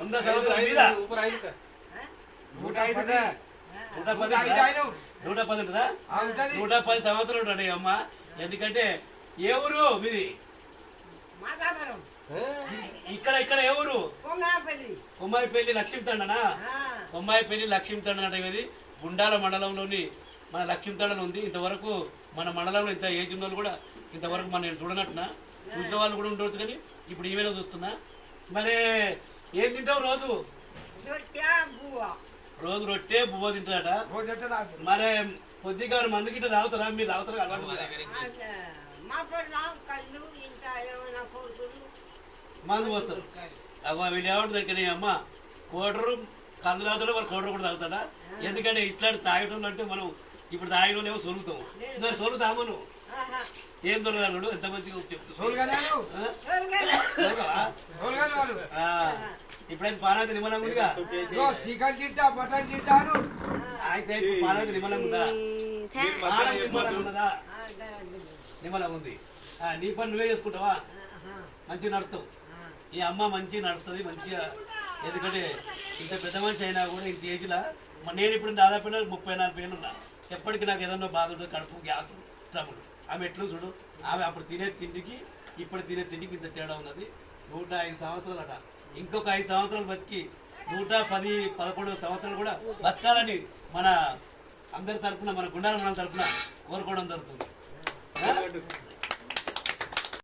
వంద నూట పది నూట పది నూట పది సంవత్సరాలు ఉంటాడు అమ్మ. ఎందుకంటే ఏ ఊరు మీది? ఇక్కడ ఇక్కడ ఏ ఊరు? కొమ్మాయిపల్లి లక్ష్మీ తండనా కొమ్మాయిపల్లి లక్ష్మీ తండ అంటే ఇది గుండాల మండలంలోని మన లక్ష్మీ తండన ఉంది. ఇంతవరకు మన మండలంలో ఇంత ఏజ్ ఉన్న కూడా ఇంతవరకు మనం చూడనట్టున? చూసిన వాళ్ళు కూడా ఉండవచ్చు కానీ ఇప్పుడు ఈమెలో చూస్తున్నా. మరి ఏం తింటావు రోజు? రోజు రొట్టె బువ్వ తాగుతారు. మరి కొద్దిగా మంది గిట్ట తాగుతారా? మీరు తాగుతారా? అలవాటు మందు పోస్తారు. అగో వీళ్ళు ఏమంటుంది ఇక్కడ అమ్మ? కోటరు కళ్ళు తాగుతాడా? మరి కోటరు కూడా తాగుతాడా? ఎందుకంటే ఇట్లాంటి తాగటం అంటే మనం ఇప్పుడు తాగిన వాళ్ళు ఏమో సొలుగుతాం మరి సొలుగుతాము నువ్వు. ఏం దొరకదాడు ఎంత మంచిగా చెప్తుంది ఆ, ఇప్పుడైతే పానాది నిమ్మలంగా ఉందిగా. చికెన్ తింటా మటన్ తింటాను అయితే పానాది నిమ్మలంగా ఉందా? పానం నిమ్మలంగా ఉన్నదా. నిమ్మలంగా ఉంది. నీ పని నువ్వే చేసుకుంటావా? ఆహా. మంచిగా నడుస్తావు. ఈ అమ్మ మంచిగా నడుస్తుంది మంచిగా ఎందుకంటే ఇంత పెద్ద మనిషి అయినా కూడా ఇంత ఏజ్లో నేను ఇప్పుడు దాదాపు ముప్పై నాలుగు ఏళ్ళు ఉన్నా. ఎప్పటికీ నాకు ఏదన్నా బాధ ఉంటుంది కడుపు గ్యాస్ ట్రబుల్. ఆమె ఎట్లు చూడు? ఆమె అప్పుడు తినే తిండికి ఇప్పుడు తినే తిండికి ఇంత తేడా ఉన్నది. నూట ఐదు సంవత్సరాలు అట ఇంకొక ఐదు సంవత్సరాలు బతికి నూట పది పదకొండు సంవత్సరాలు కూడా బతకాలని మన అందరి తరపున మన గుండాల మన తరపున కోరుకోవడం జరుగుతుంది.